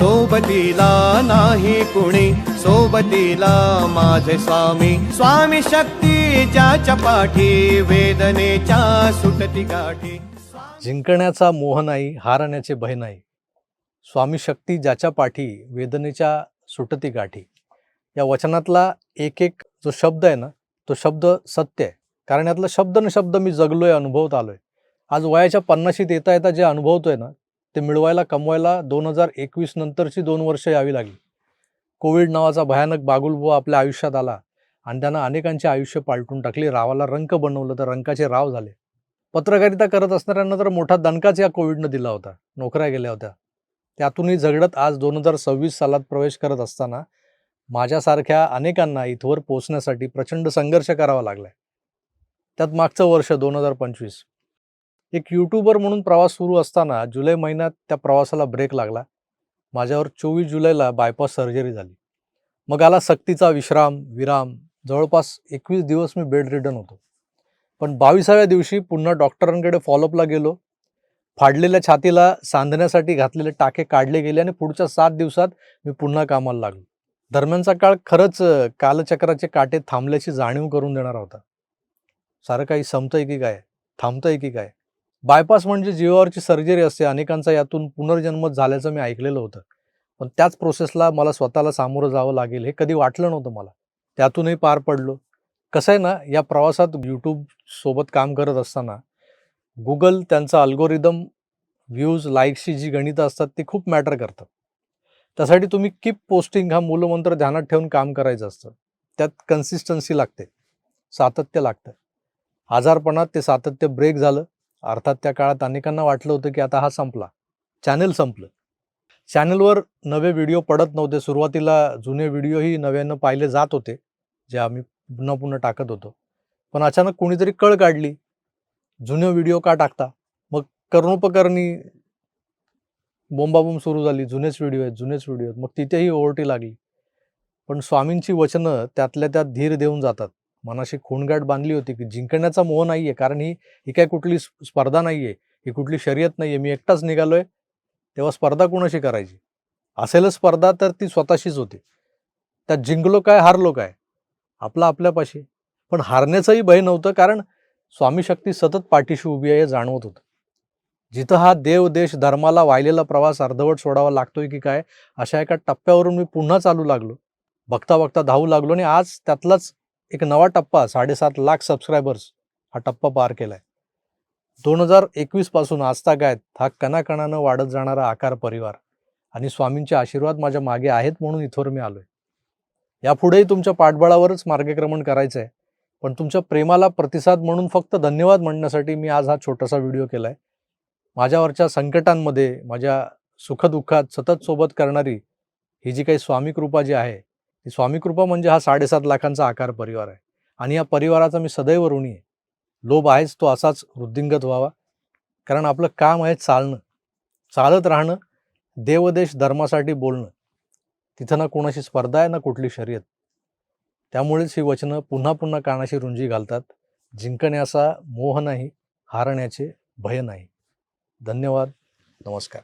सोबतीला नाही कुणी सोबतीला माझे स्वामी. स्वामी शक्तीच्या चपाठी पाठी वेदनेच्या सुटती गाठी. जिंकण्याचा मोह नाही हारण्याचे भय नाही. स्वामी शक्ती ज्याच्या पाठी वेदनेच्या सुटती गाठी. या वचनातला एक एक जो शब्द आहे ना तो शब्द सत्य आहे. कारण यातला शब्द न शब्द मी जगलोय अनुभवत आलोय. आज वयाच्या पन्नाशीत येता येता जे अनुभवतोय ना ते मिळवायला कमवायला दोन हजार एकवीस नंतरची दोन वर्ष यावी लागली. कोविड नावाचा भयानक बागुलबुवा आपल्या आयुष्यात आला आणि त्यानं अनेकांचे आयुष्य पालटून टाकले. रावाला रंक बनवलं तर रंकाचे राव झाले. पत्रकारिता करत असणाऱ्यांना तर मोठा दणकाच या कोविडनं दिला होता. नोकऱ्या गेल्या होत्या. त्यातूनही झगडत आज दोन हजार सव्वीस सालात प्रवेश करत असताना माझ्यासारख्या अनेकांना इथवर पोचण्यासाठी प्रचंड संघर्ष करावा लागलाय. त्यात मागचं वर्ष दोन हजार पंचवीस. एक यूट्यूबर म्हणून प्रवास सुरू असताना जुलै महिन्यात त्या प्रवासाला ब्रेक लागला. माझ्यावर चोवीस जुलैला बायपास सर्जरी झाली. मग आला सक्तीचा विश्राम विराम. जवळपास एकवीस दिवस मी बेड रिटर्न होतो. पण बावीसाव्या दिवशी पुन्हा डॉक्टरांकडे फॉलोअपला गेलो. फाडलेल्या छातीला सांधण्यासाठी घातलेले टाके काढले गेले आणि पुढच्या सात दिवसात मी पुन्हा कामाला लागलो. दरम्यानचा काळ खरंच कालचक्राचे काटे थांबल्याची जाणीव करून देणारा होता. सारं काही संपतंय की काय? थांबतंय की काय? बायपास म्हणजे जीवावरची सर्जरी असते. अनेकांचा यातून पुनर्जन्म झाल्याचं मी ऐकलेलं होतं. पण त्याच प्रोसेसला मला स्वतःला सामोरं जावं लागेल हे कधी वाटलं नव्हतं मला. त्यातूनही पार पडलो. कसं आहे ना या प्रवासात यूट्यूबसोबत काम करत असताना गुगल त्यांचा अल्गोरिदम व्ह्यूज लाईक्सची जी गणितं असतात ती खूप मॅटर करतात त्यासाठी तुम्ही कीप पोस्टिंग हा मूलमंत्र ध्यानात ठेवून काम करायचं असतं. त्यात कन्सिस्टन्सी लागते. सातत्य लागतं. आजारपणात ते सातत्य ब्रेक झालं. अर्थात त्या काळात अनेकांना वाटलं होतं की आता हा संपला. चॅनल संपलं. चॅनलवर नवे व्हिडिओ पडत नव्हते. सुरुवातीला जुने व्हिडिओही नव्यानं पाहिले जात होते जे आम्ही पुन्हा पुन्हा टाकत होतो. पण अचानक कोणीतरी कळ काढली. जुने व्हिडिओ का टाकता? मग कर्णोपकरणी बोंबाबोंब सुरू झाली. जुनेच व्हिडिओ आहेत जुनेच व्हिडिओ आहेत. मग तिथेही ओरटी लागली. पण स्वामींची वचनं त्यातल्या त्यात धीर देऊन जातात. मनाशी खूणगाठ बांधली होती की जिंकण्याचा मोह नाहीये कारण ही ही काय कुठली स्पर्धा नाही आहे ही कुठली शर्यत नाहीये. मी एकटाच निघालो आहे तेव्हा स्पर्धा कोणाशी करायची? असेलच स्पर्धा तर ती स्वतःशीच होती. त्यात जिंकलो काय हारलो काय? आपला आपल्यापाशी. पण हारण्याचंही भय नव्हतं कारण स्वामी शक्ती सतत पाठीशी उभी आहे हे जाणवत होतं. जिथं हा देव देश धर्माला वाहिलेला प्रवास अर्धवट सोडावा लागतोय की काय अशा एका टप्प्यावरून मी पुन्हा चालू लागलो. बघता बघता धावू लागलो आणि आज त्यातलाच एक नवा टप्पा साडेसात लाख सबस्क्रायबर्स हा टप्पा पार केला आहे दोन हजार एकवीसपासून पासून आहेत हा कणाकणानं वाढत जाणारा आकार परिवार आणि स्वामींचे आशीर्वाद माझ्या मागे आहेत म्हणून इथवर मी आलोय. यापुढेही तुमच्या पाठबळावरच मार्गक्रमण करायचं आहे पण तुमच्या प्रेमाला प्रतिसाद म्हणून फक्त धन्यवाद म्हणण्यासाठी मी आज हा छोटासा व्हिडिओ केला आहे माझ्यावरच्या संकटांमध्ये माझ्या सुखदुःखात सतत सोबत करणारी ही जी काही स्वामी कृपा जी आहे स्वामी कृपा म्हणजे हा साडेसात लाखांचा आकार परिवार आहे. आणि या परिवाराचा मी सदैव ऋणी आहे. लोभ आहेच तो असाच वृद्धिंगत व्हावा. कारण आपलं काम आहे चालणं. चालत राहणं देवदेश धर्मासाठी बोलणं. तिथं ना कोणाशी स्पर्धा आहे ना कुठली शर्यत. त्यामुळेच ही वचनं पुन्हा पुन्हा कानाशी रुंजी घालतात. जिंकण्याचा मोह नाही हारण्याचे भय नाही. धन्यवाद. नमस्कार.